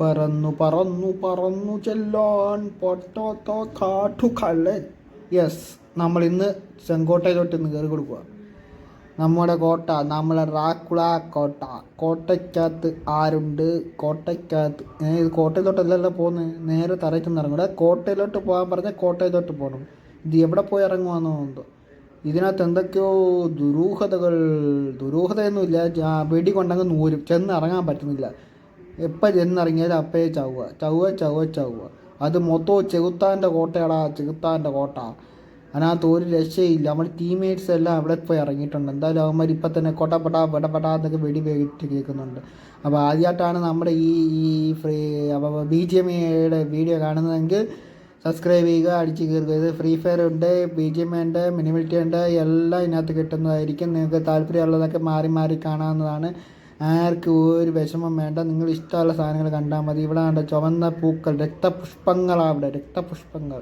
പറന്നു പറന്നു പറന്നു ചെല്ലാൻ കാട്ടു കള്ളൻ. യെസ് നമ്മൾ ഇന്ന് ചെങ്കോട്ടയിലോട്ട് ഇന്ന് കയറി കൊടുക്കുക നമ്മുടെ കോട്ട നമ്മളെ റാക്കുള കോട്ട. കോട്ടയ്ക്കകത്ത് ആരുണ്ട്? കോട്ടയ്ക്കകത്ത് ഇത് കോട്ടയിലോട്ടല്ലല്ലോ പോകുന്നത്. നേരെ തറയിൽ ഇറങ്ങൂടെ ഇറങ്ങും കോട്ടയിലോട്ട് പോകാൻ പറഞ്ഞാൽ കോട്ടയിലോട്ട് പോകണം ഇത് എവിടെ പോയി ഇറങ്ങുവാന്നോ എന്തോ. ഇതിനകത്ത് എന്തൊക്കെയോ ദുരൂഹതകൾ ദുരൂഹതയൊന്നുമില്ല. വെടി കൊണ്ടങ്ങ് നൂരും. ചെന്ന് ഇറങ്ങാൻ പറ്റുന്നില്ല. എപ്പോൾ ചെന്നിറങ്ങിയാലും അപ്പേ ചാവുക ചാവുക ചാവുക ചാവുക അത് മൊത്തവും ചെകുത്താന്റെ കോട്ടയാടാ ചെകുത്താന്റെ കോട്ട. അതിനകത്ത് ഒരു രക്ഷയില്ല. നമ്മൾ ടീംമേറ്റ്സ് എല്ലാം അവിടെ പോയി ഇറങ്ങിയിട്ടുണ്ട്. എന്തായാലും അവന്മാർ ഇപ്പം തന്നെ കൊട്ടപ്പെടാ പെടപ്പെടാ എന്നൊക്കെ വെടി വേട്ട് കേൾക്കുന്നുണ്ട്. അപ്പോൾ ആദ്യമായിട്ടാണ് നമ്മുടെ ഈ ഈ ഫ്രീ അപ്പോൾ ബി ജി എം എയുടെ വീഡിയോ കാണുന്നതെങ്കിൽ സബ്സ്ക്രൈബ് ചെയ്യുക അടിച്ച് കയറുക ഇത് ഫ്രീ ഫയർ ഉണ്ട് ബി ജി എം ഉണ്ട് മിനിമിലിറ്റി ഉണ്ട് എല്ലാം ഇതിനകത്ത് കിട്ടുന്നതായിരിക്കും. നിങ്ങൾക്ക് താല്പര്യമുള്ളതൊക്കെ മാറി മാറി കാണാവുന്നതാണ്. ആർക്കും ഒരു വിഷമം വേണ്ട. നിങ്ങൾ ഇഷ്ടമുള്ള സാധനങ്ങൾ കണ്ടാൽ മതി. ഇവിടെ കണ്ട ചുവന്ന പൂക്കൾ രക്തപുഷ്പങ്ങളാണ് ഇവിടെ രക്തപുഷ്പങ്ങൾ.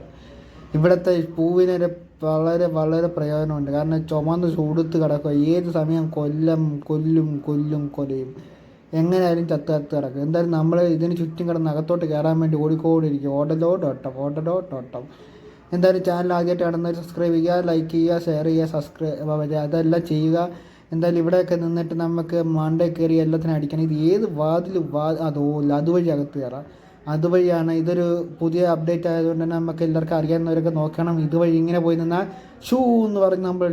ഇവിടുത്തെ പൂവിനൊരു വളരെ വളരെ പ്രയോജനമുണ്ട്. കാരണം ചുമന്ന് ചൂടുത്ത് കിടക്കുക. ഏത് സമയം കൊല്ലം കൊല്ലും കൊല്ലും കൊലയും. എങ്ങനെയായാലും ചത്ത് ചത്ത് കിടക്കും. എന്തായാലും നമ്മൾ ഇതിന് ചുറ്റും കിടന്ന് അകത്തോട്ട് കയറാൻ വേണ്ടി ഓടിക്കോടിരിക്കും ഓടലോട്ട് ഓട്ടം ഓടലോട്ട് ഓട്ടം എന്തായാലും ചാനൽ ആദ്യമായിട്ട് കിടന്നവർ സബ്സ്ക്രൈബ് ചെയ്യുക ലൈക്ക് ചെയ്യുക ഷെയർ ചെയ്യുക സബ്സ്ക്രൈബ് അതെല്ലാം ചെയ്യുക. എന്തായാലും ഇവിടെയൊക്കെ നിന്നിട്ട് നമുക്ക് മണ്ട കയറി എല്ലാത്തിനും അടിക്കണം. ഇത് ഏത് വാതിൽ വാ അതോ അതുവഴി അകത്ത് കയറാം. അതുവഴിയാണ് ഇതൊരു പുതിയ അപ്ഡേറ്റ് ആയതുകൊണ്ട് തന്നെ നമുക്ക് എല്ലാവർക്കും അറിയാവുന്നവരൊക്കെ നോക്കണം. ഇതുവഴി ഇങ്ങനെ പോയി നിന്നാൽ ഷൂ എന്ന് പറഞ്ഞ് നമ്മൾ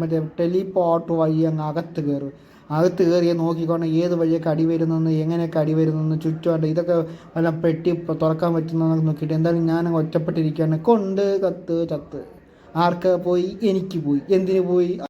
മറ്റേ ടെലിപോർട്ട് വഴി അങ്ങ് അകത്ത് കയറും. അകത്ത് കയറിയ നോക്കിക്കൊണ്ട് ഏത് വഴിയൊക്കെ അടി വരുന്നെന്ന് എങ്ങനെയൊക്കെ അടി വരുന്നെന്ന് ചുറ്റുമുണ്ട് ഇതൊക്കെ വല്ല പെട്ടി തുറക്കാൻ പറ്റുന്നതെന്നൊക്കെ നോക്കിയിട്ട് എന്തായാലും ഞാൻ ഒറ്റപ്പെട്ടിരിക്കുകയാണ് കൊണ്ട് കത്ത് ചത്ത്. ആർക്ക് പോയി? എനിക്ക് പോയി. എന്തിനു പോയി?